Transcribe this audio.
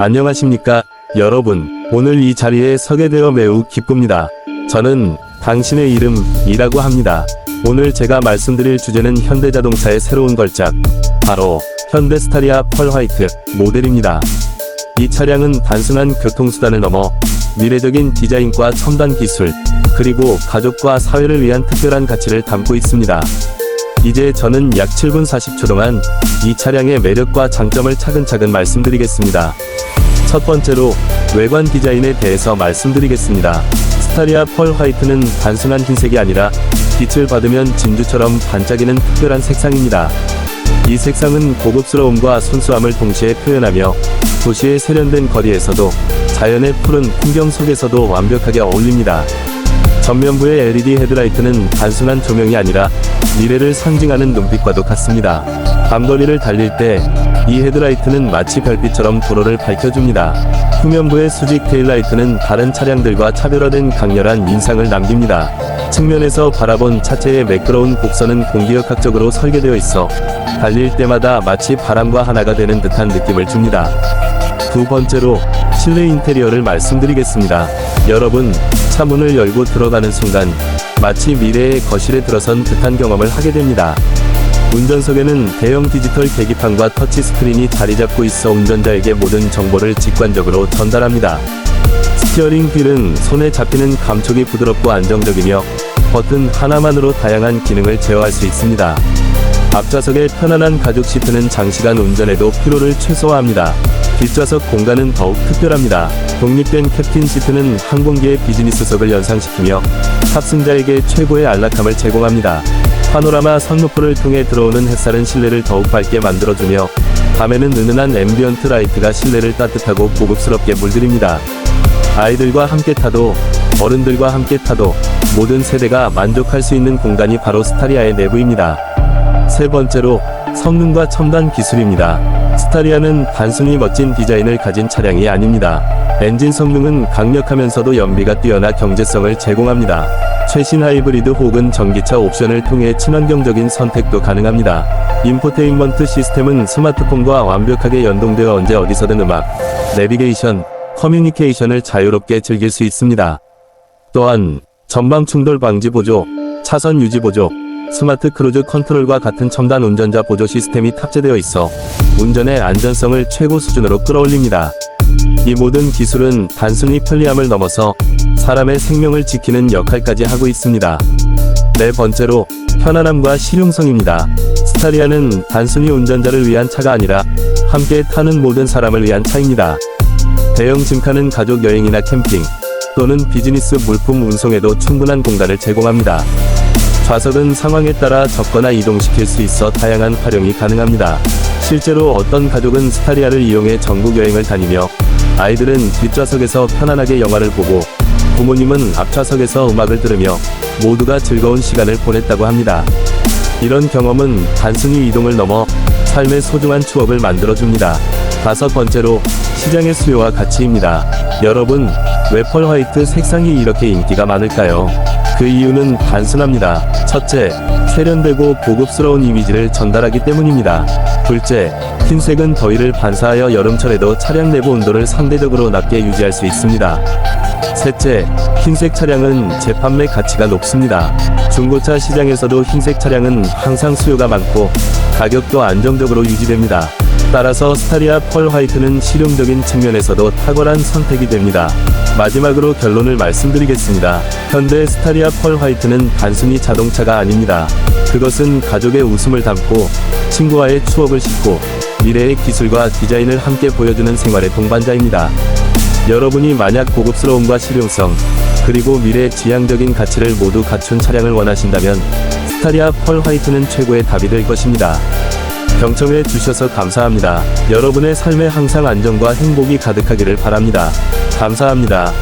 안녕하십니까, 여러분. 오늘 이 자리에 서게 되어 매우 기쁩니다. 저는 당신의 이름이라고 합니다. 오늘 제가 말씀드릴 주제는 현대자동차의 새로운 걸작, 바로 현대 스타리아 펄 화이트 모델입니다. 이 차량은 단순한 교통수단을 넘어 미래적인 디자인과 첨단 기술, 그리고 가족과 사회를 위한 특별한 가치를 담고 있습니다. 이제 저는 약 7분 40초 동안 이 차량의 매력과 장점을 차근차근 말씀드리겠습니다. 첫 번째로 외관 디자인에 대해서 말씀드리겠습니다. 스타리아 펄 화이트는 단순한 흰색이 아니라 빛을 받으면 진주처럼 반짝이는 특별한 색상입니다. 이 색상은 고급스러움과 순수함을 동시에 표현하며 도시의 세련된 거리에서도 자연의 푸른 풍경 속에서도 완벽하게 어울립니다. 전면부의 LED 헤드라이트는 단순한 조명이 아니라 미래를 상징하는 눈빛과도 같습니다. 밤거리를 달릴 때 이 헤드라이트는 마치 별빛처럼 도로를 밝혀줍니다. 후면부의 수직 테일라이트는 다른 차량들과 차별화된 강렬한 인상을 남깁니다. 측면에서 바라본 차체의 매끄러운 곡선은 공기역학적으로 설계되어 있어 달릴 때마다 마치 바람과 하나가 되는 듯한 느낌을 줍니다. 두 번째로 실내 인테리어를 말씀드리겠습니다. 여러분, 차 문을 열고 들어가는 순간 마치 미래의 거실에 들어선 듯한 경험을 하게 됩니다. 운전석에는 대형 디지털 계기판과 터치 스크린이 자리 잡고 있어 운전자에게 모든 정보를 직관적으로 전달합니다. 스티어링 휠은 손에 잡히는 감촉이 부드럽고 안정적이며 버튼 하나만으로 다양한 기능을 제어할 수 있습니다. 앞좌석의 편안한 가죽 시트는 장시간 운전에도 피로를 최소화합니다. 뒷좌석 공간은 더욱 특별합니다. 독립된 캡틴 시트는 항공기의 비즈니스석을 연상시키며 탑승자에게 최고의 안락함을 제공합니다. 파노라마 선루프를 통해 들어오는 햇살은 실내를 더욱 밝게 만들어주며 밤에는 은은한 앰비언트 라이트가 실내를 따뜻하고 고급스럽게 물들입니다. 아이들과 함께 타도 어른들과 함께 타도 모든 세대가 만족할 수 있는 공간이 바로 스타리아의 내부입니다. 세 번째로 성능과 첨단 기술입니다. 스타리아는 단순히 멋진 디자인을 가진 차량이 아닙니다. 엔진 성능은 강력하면서도 연비가 뛰어나 경제성을 제공합니다. 최신 하이브리드 혹은 전기차 옵션을 통해 친환경적인 선택도 가능합니다. 인포테인먼트 시스템은 스마트폰과 완벽하게 연동되어 언제 어디서든 음악, 내비게이션, 커뮤니케이션을 자유롭게 즐길 수 있습니다. 또한 전방 충돌 방지 보조, 차선 유지 보조, 스마트 크루즈 컨트롤과 같은 첨단 운전자 보조 시스템이 탑재되어 있어 운전의 안전성을 최고 수준으로 끌어올립니다. 이 모든 기술은 단순히 편리함을 넘어서 사람의 생명을 지키는 역할까지 하고 있습니다. 네 번째로 편안함과 실용성입니다. 스타리아는 단순히 운전자를 위한 차가 아니라 함께 타는 모든 사람을 위한 차입니다. 대형 짐카는 가족 여행이나 캠핑 또는 비즈니스 물품 운송에도 충분한 공간을 제공합니다. 좌석은 상황에 따라 접거나 이동시킬 수 있어 다양한 활용이 가능합니다. 실제로 어떤 가족은 스타리아를 이용해 전국 여행을 다니며 아이들은 뒷좌석에서 편안하게 영화를 보고 부모님은 앞좌석에서 음악을 들으며 모두가 즐거운 시간을 보냈다고 합니다. 이런 경험은 단순히 이동을 넘어 삶의 소중한 추억을 만들어줍니다. 다섯 번째로 시장의 수요와 가치입니다. 여러분, 왜 펄 화이트 색상이 이렇게 인기가 많을까요? 그 이유는 단순합니다. 첫째, 세련되고 고급스러운 이미지를 전달하기 때문입니다. 둘째, 흰색은 더위를 반사하여 여름철에도 차량 내부 온도를 상대적으로 낮게 유지할 수 있습니다. 셋째, 흰색 차량은 재판매 가치가 높습니다. 중고차 시장에서도 흰색 차량은 항상 수요가 많고 가격도 안정적으로 유지됩니다. 따라서 스타리아 펄 화이트는 실용적인 측면에서도 탁월한 선택이 됩니다. 마지막으로 결론을 말씀드리겠습니다. 현대 스타리아 펄 화이트는 단순히 자동차가 아닙니다. 그것은 가족의 웃음을 담고 친구와의 추억을 싣고 미래의 기술과 디자인을 함께 보여주는 생활의 동반자입니다. 여러분이 만약 고급스러움과 실용성, 그리고 미래의 지향적인 가치를 모두 갖춘 차량을 원하신다면 스타리아 펄 화이트는 최고의 답이 될 것입니다. 경청해 주셔서 감사합니다. 여러분의 삶에 항상 안정과 행복이 가득하기를 바랍니다. 감사합니다.